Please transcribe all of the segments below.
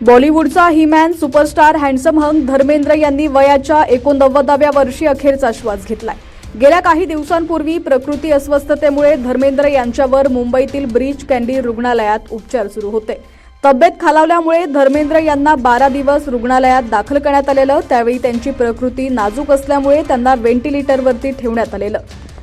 बॉलिवूडचा he man superstar handsome hunk Dharmendra यांनी वयाच्या एकोणनव्वदाव्या वर्षी अखेरचा श्वास घेतलाय. गेल्या काही दिवसांपूर्वी प्रकृती अस्वस्थतेमुळे धर्मेंद्र यांच्यावर मुंबईतील ब्रीच कॅन्डी रुग्णालयात उपचार सुरू होते. तब्येत खालावल्यामुळे धर्मेंद्र यांना बारा दिवस रुग्णालयात दाखल करण्यात आलेलं त्यावेळी त्यांची प्रकृती नाजूक असल्यामुळे त्यांना व्हेंटिलेटरवरती ठेवण्यात आलेलं.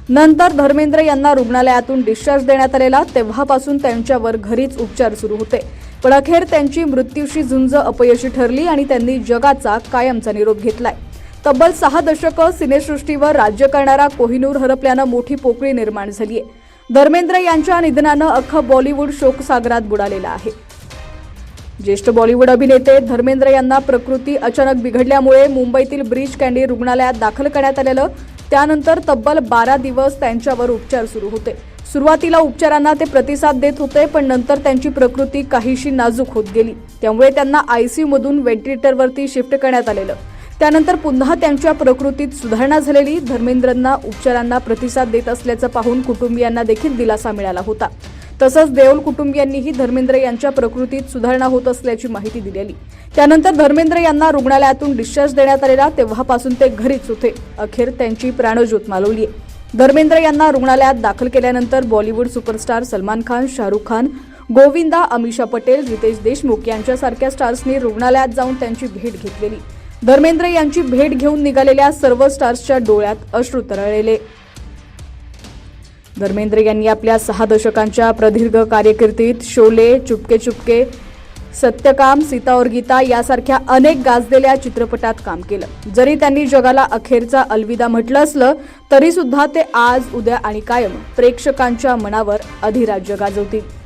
नंतर धर्मेंद्र यांना रुग्णालयातून डिस्चार्ज देण्यात आलेला तेव्हापासून त्यांच्यावर घरीच उपचार सुरू होते. पण अखेर त्यांची मृत्यूशी झुंज अपयशी ठरली आणि त्यांनी जगाचा कायमचा निरोप घेतलाय. तब्बल सहा दशकं सिनेसृष्टीवर राज्य करणारा कोहिनूर हरपल्यानं मोठी पोकळी निर्माण झालीय. धर्मेंद्र यांच्या निधनानं अख्खं बॉलिवूड शोकसागरात बुडालेलं आहे. ज्येष्ठ बॉलिवूड अभिनेते धर्मेंद्र यांना प्रकृती अचानक बिघडल्यामुळे मुंबईतील ब्रीच कॅन्डी रुग्णालयात दाखल करण्यात आलेलं त्यानंतर तब्बल बारा दिवस त्यांच्यावर उपचार सुरू होते. सुरुवातीला उपचारांना ते प्रतिसाद देत होते पण नंतर त्यांची प्रकृती काहीशी नाजूक होत गेली. त्यामुळे त्यांना आयसीयू मधून व्हेंटिलेटरवरती शिफ्ट करण्यात आलेलं. त्यानंतर पुन्हा त्यांच्या प्रकृतीत सुधारणा झालेली. धर्मेंद्रांना उपचारांना प्रतिसाद देत असल्याचं पाहून कुटुंबियांना देखील दिलासा मिळाला होता. तसंच देओल कुटुंबियांनीही धर्मेंद्र यांच्या प्रकृतीत सुधारणा होत असल्याची माहिती दिलेली. त्यानंतर धर्मेंद्र यांना रुग्णालयातून डिस्चार्ज देण्यात आलेला. तेव्हापासून ते घरीच होते. अखेर त्यांची प्राणज्योत मालवली आहे धर्मेंद्र यांना रुग्णालयात दाखल केल्यानंतर बॉलिवूड सुपरस्टार सलमान खान शाहरुख खान गोविंदा अमिषा पटेल रितेश देशमुख यांच्यासारख्या स्टार्सनी रुग्णालयात जाऊन त्यांची भेट घेतलेली. धर्मेंद्र यांची भेट घेऊन निघालेल्या सर्व स्टार्सच्या डोळ्यात अश्रू तरळलेले. धर्मेंद्र यांनी आपल्या सहा दशकांच्या प्रदीर्घ कार्यकिर्तीत शोले चुपके चुपके सत्यकाम सीता और गीता यासारख्या अनेक गाजलेल्या चित्रपटात काम केलं. जरी त्यांनी जगाला अखेरचा अलविदा म्हटलं असलं तरी सुद्धा ते आज उद्या आणि कायम प्रेक्षकांच्या मनावर अधिराज्य गाजवतील.